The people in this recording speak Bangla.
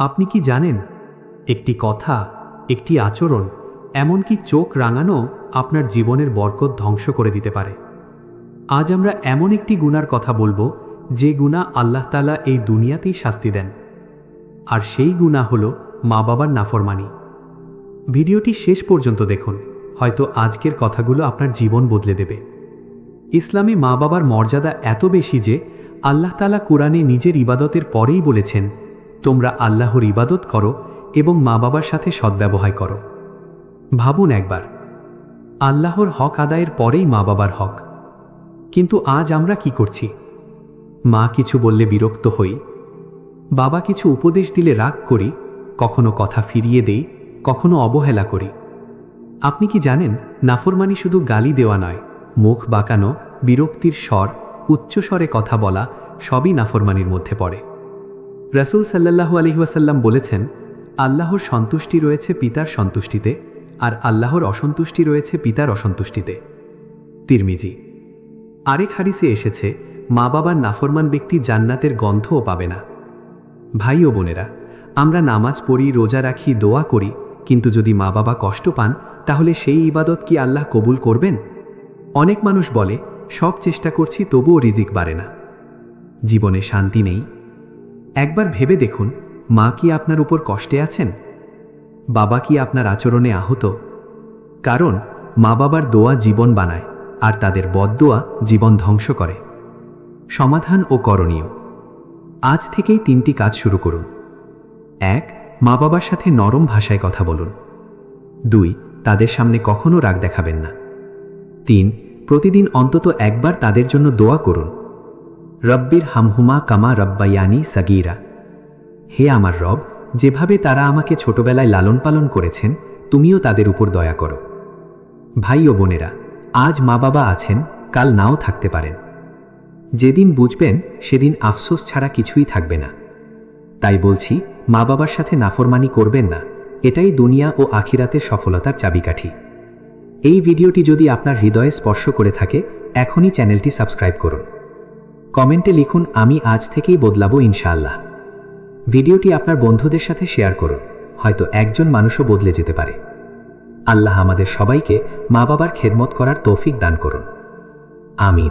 আপনি কি জানেন, একটি কথা, একটি আচরণ, এমনকি চোখ রাঙানো আপনার জীবনের বরকত ধ্বংস করে দিতে পারে। আজ আমরা এমন একটি গুনার কথা বলব, যে গুণা আল্লাহ তালা এই দুনিয়াতেই শাস্তি দেন। আর সেই গুণা হল মা বাবার নাফরমানি। ভিডিওটি শেষ পর্যন্ত দেখুন, হয়তো আজকের কথাগুলো আপনার জীবন বদলে দেবে। ইসলামে মা বাবার মর্যাদা এত বেশি যে, আল্লাহ তালা কোরআনে নিজের ইবাদতের পরেই বলেছেন তোমরা আল্লাহর ইবাদত করো এবং মা বাবার সাথে সদ্ব্যবহার করো। ভাবুন একবার, আল্লাহর হক আদায়ের পরেই মা বাবার হক। কিন্তু আজ আমরা কি করছি? মা কিছু বললে বিরক্ত হই, বাবা কিছু উপদেশ দিলে রাগ করি, কখনো কথা ফিরিয়ে দেই, কখনো অবহেলা করি। আপনি কি জানেন, নাফরমানি শুধু গালি দেওয়া নয়, মুখ বাঁকানো, বিরক্তির স্বর উচ্চস্বরে কথা বলা সবই নাফরমানির মধ্যে পড়ে। রাসূল সাল্লাল্লাহু আলহিহাসাল্লাম বলেছেন, আল্লাহর সন্তুষ্টি রয়েছে পিতার সন্তুষ্টিতে, আর আল্লাহর অসন্তুষ্টি রয়েছে পিতার অসন্তুষ্টিতে। তিরমিজি। আরেক হারিসে এসেছে মা বাবার নাফরমান ব্যক্তি জান্নাতের গন্ধও পাবে না। ভাই ও বোনেরা, আমরা নামাজ পড়ি, রোজা রাখি, দোয়া করি, কিন্তু যদি মা বাবা কষ্ট পান, তাহলে সেই ইবাদত কি আল্লাহ কবুল করবেন? অনেক মানুষ বলে, সব চেষ্টা করছি তবুও রিজিক বাড়ে না। জীবনে শান্তি নেই একবার ভেবে দেখুন, মা কি আপনার উপর কষ্টে আছেন? বাবা কি আপনার আচরণে আহত? কারণ মা বাবার দোয়া জীবন বানায়, আর তাদের বদদোয়া জীবন ধ্বংস করে। সমাধান ও করণীয়। আজ থেকেই তিনটি কাজ শুরু করুন। এক মা বাবার সাথে নরম ভাষায় কথা বলুন। দুই, তাদের সামনে কখনো রাগ দেখাবেন না। তিন, প্রতিদিন অন্তত একবার তাদের জন্য দোয়া করুন। রব্বির হামহুমা কামা রব্বায়ানি সাগিরা। হে আমার রব, যেভাবে তারা আমাকে ছোটবেলায় লালন পালন করেছেন, তুমিও তাদের উপর দয়া করো। ভাই ও বোনেরা, আজ মা বাবা আছেন, কাল নাও থাকতে পারেন। যেদিন বুঝবেন, সেদিন আফসোস ছাড়া কিছুই থাকবে না। তাই বলছি মা বাবার সাথে নাফরমানি করবেন না, এটাই দুনিয়া ও আখিরাতের সফলতার চাবিকাঠি। এই ভিডিওটি যদি আপনার হৃদয়ে স্পর্শ করে থাকে, এখনই চ্যানেলটি সাবস্ক্রাইব করুন। কমেন্টে লিখুন, আমি আজ থেকেই বদলাবো ইনশাআল্লাহ। ভিডিওটি আপনার বন্ধুদের সাথে শেয়ার করুন, হয়তো একজন মানুষও বদলে যেতে পারে। আল্লাহ আমাদের সবাইকে মা বাবার খেদমত করার তৌফিক দান করুন। আমিন।